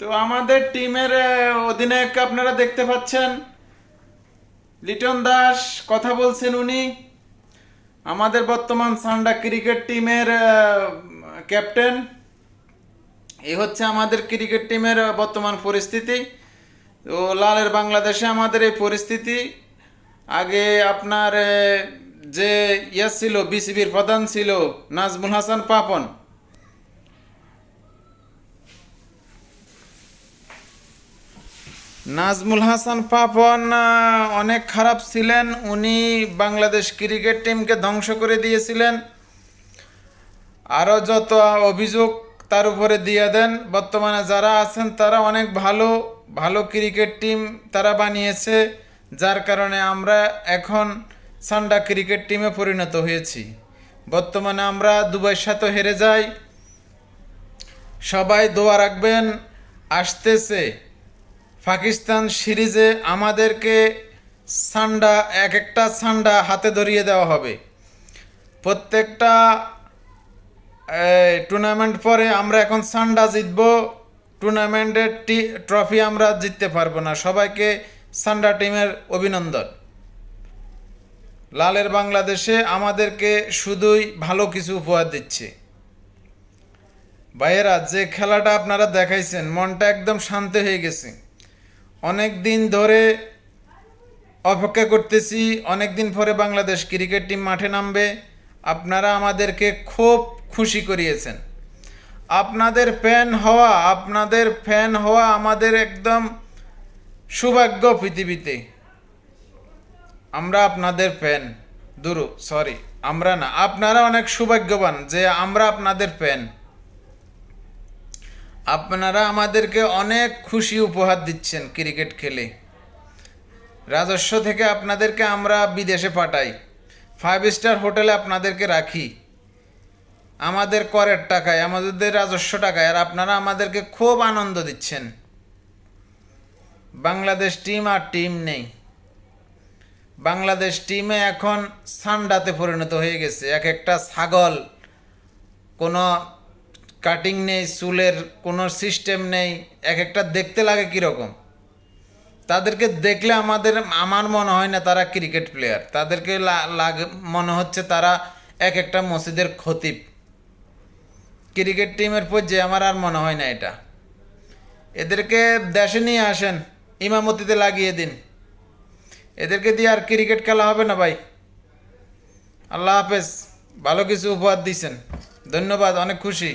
তো আমাদের টিমের অধিনায়ক আপনারা দেখতে পাচ্ছেন। লিটন দাস কথা বলছেন উনি। আমাদের বর্তমান সান্ডা ক্রিকেট টিমের ক্যাপ্টেন। এই হচ্ছে আমাদের ক্রিকেট টিমের বর্তমান পরিস্থিতি। তো লালের বাংলাদেশে আমাদের এই পরিস্থিতি। আগে আপনার যে ইয়ে ছিল, বিসিবির প্রধান ছিল নাজমুল হাসান পাপন নাজমুল হাসান পাপন অনেক খারাপ ছিলেন, উনি বাংলাদেশ ক্রিকেট টিমকে ধ্বংস করে দিয়েছিলেন। আরও যত অভিযোগ তার উপরে দিয়ে দেন, বর্তমানে যারা আছেন তারা অনেক ভালো ভালো ক্রিকেট টিম তারা বানিয়েছে, যার কারণে আমরা এখন সান্ডা ক্রিকেট টিমে পরিণত হয়েছি। বর্তমানে আমরা দুবাইয়ের সাথে হেরে যাই। সবাই দোয়া রাখবেন, আসতেছে। পাকিস্তান সিরিজে আমাদেরকে সান্ডা, এক একটা সান্ডা হাতে ধরিয়ে দেওয়া হবে। প্রত্যেকটা টুর্নামেন্ট পরে আমরা এখন সান্ডা জিতব। টুর্নামেন্টের টি ট্রফি আমরা জিততে পারব না। সবাইকে সান্ডা টিমের অভিনন্দন। লালের বাংলাদেশে আমাদেরকে শুধুই ভালো কিছু উপহার দিচ্ছে। ভাইয়েরা, যে খেলাটা আপনারা দেখাইছেন, মনটা একদম শান্ত হয়ে গেছে। অনেক দিন ধরে অপেক্ষা করতেছি অনেক দিন পরে বাংলাদেশ ক্রিকেট টিম মাঠে নামবে। আপনারা আমাদেরকে খুব খুশি করিয়েছেন। আপনাদের ফ্যান হওয়া, আপনাদের ফ্যান হওয়া আমাদের একদম সৌভাগ্য পৃথিবীতে। আমরা আপনাদের ফ্যান দুরু সরি আমরা না, আপনারা অনেক সৌভাগ্যবান যে আমরা আপনাদের ফ্যান আপনারা আমাদেরকে অনেক খুশি উপহার দিচ্ছেন ক্রিকেট খেলে। রাজস্ব থেকে আপনাদেরকে আমরা বিদেশে পাঠাই। ফাইভ স্টার হোটেলে আপনাদেরকে রাখি। আমাদের করের টাকায়, আমাদের রাজস্ব টাকায়, আর আপনারা আমাদেরকে খুব আনন্দ দিচ্ছেন। বাংলাদেশ টিম আর টিম নেই। বাংলাদেশ টিমে এখন সান্ডাতে পরিণত হয়ে গেছে। এক একটা ছাগল কোনো কাটিং নেই, চুলের কোনো সিস্টেম নেই এক একটা দেখতে লাগে কীরকম। তাদেরকে দেখলে আমাদের, আমার মনে হয় না তারা ক্রিকেট প্লেয়ার তাদেরকে লাগে, মনে হচ্ছে তারা এক একটা মসজিদের খতিব। ক্রিকেট টিমের পর্যায়ে আমার আর মনে হয় না এটা। এদেরকে দেশে নিয়ে আসেন, ইমামতিতে লাগিয়ে দিন। এদেরকে দিয়ে আর ক্রিকেট খেলা হবে না ভাই। আল্লাহ হাফেজ, ভালো কিছু উপহার দিয়েছেন। ধন্যবাদ, অনেক খুশি।